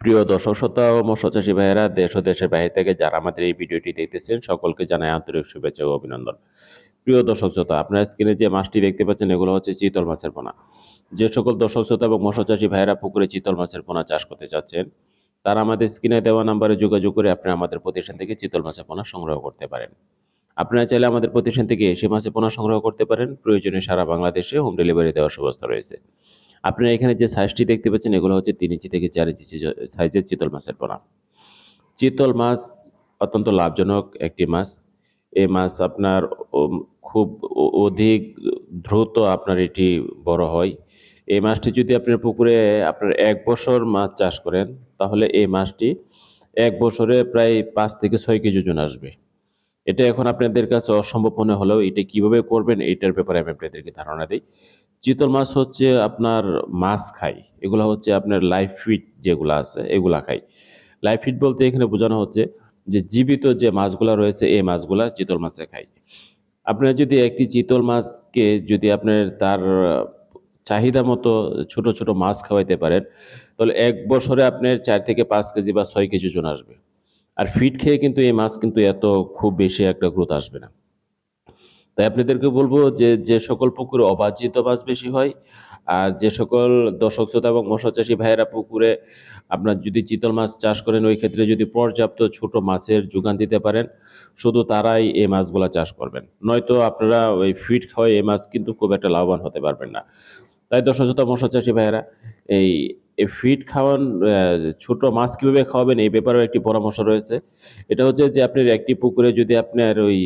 প্রিয় দর্শক, শ্রোতা ও মৎস্যচাষী ভাইয়েরা, দেশ ও দেশের বাইরে থেকে যারা আমাদের এই ভিডিওটি দেখতেছেন, সকলকে জানাই আন্তরিক শুভেচ্ছা ও অভিনন্দন। প্রিয় দর্শক, শ্রোতা, আপনার স্ক্রিনে যে মাছটি দেখতে পাচ্ছেন, এগুলো হচ্ছে চিতল মাছের পোনা। যে সকল দর্শক, শ্রোতা এবং মৎস্যচাষী ভাইয়েরা পুকুরে চিতল মাছের পোনা চাষ করতে চাচ্ছেন তারা আমাদের স্ক্রিনে দেওয়া নাম্বারে যোগাযোগ করে আপনি আমাদের প্রতিষ্ঠান থেকে চিতল মাছের পোনা সংগ্রহ করতে পারেন। আপনারা চাইলে আমাদের প্রতিষ্ঠান থেকে এসে মাছের পোনা সংগ্রহ করতে পারেন। প্রয়োজনে সারা বাংলাদেশে হোম ডেলিভারি দেওয়ার ব্যবস্থা রয়েছে। আপনারা এখানে যে সাইজটি দেখতে পাচ্ছেন, এগুলো হচ্ছে তিন ইঞ্চি থেকে চার ইঞ্চি সাইজের চিতল মাছের পোনা চিতল মাছ অত্যন্ত লাভজনক একটি মাছ। এই মাছ আপনার খুব অধিক দ্রুত আপনার এটি বড় হয়। এই মাছটি যদি আপনার পুকুরে আপনার এক বছর মাছ চাষ করেন, তাহলে এই মাছটি এক বছরে প্রায় পাঁচ থেকে ছয় কেজি ওজন আসবে। এটা এখন আপনাদের কাছে অসম্ভব মনে হলেও এটা কীভাবে করবেন, এটার ব্যাপারে আমি আপনাদেরকে ধারণা দিই। চিতল মাছ হচ্ছে আপনার মাছ খাই। এগুলো হচ্ছে আপনার লাইফ ফিট যেগুলো আছে, এগুলা খাই। লাইফ ফিট বলতে এখানে বোঝানো হচ্ছে যে জীবিত যে মাছগুলো রয়েছে, এই মাছগুলা চিতল মাছে খাই। আপনার যদি একটি চিতল মাছকে যদি আপনার তার চাহিদা মতো ছোট ছোট মাছ খাওয়াইতে পারেন, তাহলে এক বছরে আপনার চার থেকে পাঁচ কেজি বা ছয় কেজি ওজন আসবে। আর ফিট খেয়ে কিন্তু এই মাছ কিন্তু এত খুব বেশি একটা গ্রোথ আসবে না। তাই আপনাদেরকে বলব যে যে সকল পুকুরে অবাঞ্ছিত মাছ বেশি হয়, আর যে সকল দর্শক শ্রোতা এবং মৎস্যচাষী ভাইয়েরা পুকুরে আপনার যদি চিতল মাছ চাষ করেন, ওই ক্ষেত্রে যদি পর্যাপ্ত ছোট মাছের যোগান দিতে পারেন, শুধু তারাই এই মাছগুলা চাষ করবেন। নয়তো আপনারা ওই ফিট খাওয়াই এই মাছ কিন্তু খুব একটা লাভবান হতে পারবেন না। তাই দর্শক শ্রোতা, মৎস্যচাষী ভাইয়েরা, এই ফিড খাওয়ান ছোট মাছ কীভাবে খাওয়াবেন, এই ব্যাপারেও একটি পরামর্শ রয়েছে। এটা হচ্ছে যে, আপনার একটি পুকুরে যদি আপনার ওই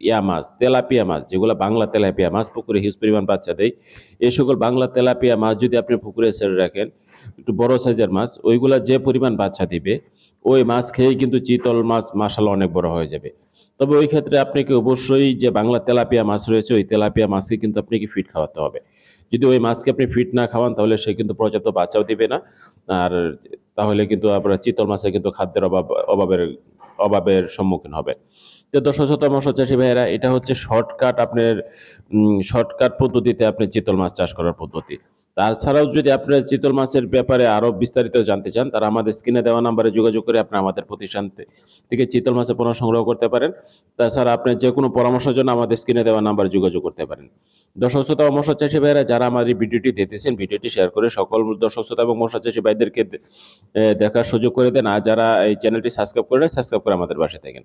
ইয়া মাছ, তেলাপিয়া মাছ, যেগুলো বাংলা তেলাপিয়া মাছ, পুকুরে হিউজ পরিমাণ বাচ্চা দেয়। এই সকল বাংলা তেলাপিয়া মাছ যদি আপনি পুকুরে ছেড়ে রাখেন, একটু বড় সাইজের মাছ, ওইগুলা যে পরিমাণ বাচ্চা দিবে, ওই মাছ খেয়েই কিন্তু চিতল মাছ মাসাল অনেক বড় হয়ে যাবে। তবে ওই ক্ষেত্রে আপনাকে অবশ্যই যে বাংলা তেলাপিয়া মাছ রয়েছে, ওই তেলাপিয়া মাছকে কিন্তু আপনাকে ফিট খাওয়াতে হবে। যদি ওই মাছকে আপনি ফিট না খাওয়ান, তাহলে সে কিন্তু পর্যাপ্ত বাচ্চাও দিবে না। আর তাহলে কিন্তু আপনার চিতল মাছে কিন্তু খাদ্যের অভাব, অভাবের অভাবের সম্মুখীন হবে। তো দর্শক শ্রোতা মৎস্যচাষী ভাইয়েরা এটা হচ্ছে শর্টকাট আপনার শর্টকাট পদ্ধতিতে আপনি চিতল মাছ চাষ করার পদ্ধতি। তাছাড়াও যদি আপনার চিতল মাছের ব্যাপারে আরও বিস্তারিত জানতে চান, তারা আমাদের স্ক্রিনে দেওয়া নাম্বারে যোগাযোগ করে আপনি আমাদের প্রতিষ্ঠান থেকে চিতল মাছের পণ্য সংগ্রহ করতে পারেন। তাছাড়া আপনি যে কোনো পরামর্শের জন্য আমাদের স্ক্রিনে দেওয়া নাম্বারে যোগাযোগ করতে পারেন। দর্শক শ্রোতা ও মৎস্যচাষী ভাইয়েরা যারা আমার এই ভিডিওটি দেখতেছেন, ভিডিওটি শেয়ার করে সকল দর্শক শ্রোতা এবং মৎস্যচাষী ভাইদেরকে দেখার সুযোগ করে দেন। আর যারা এই চ্যানেলটি সাবস্ক্রাইব করে সাবস্ক্রাইব করে আমাদের পাশে থাকেন।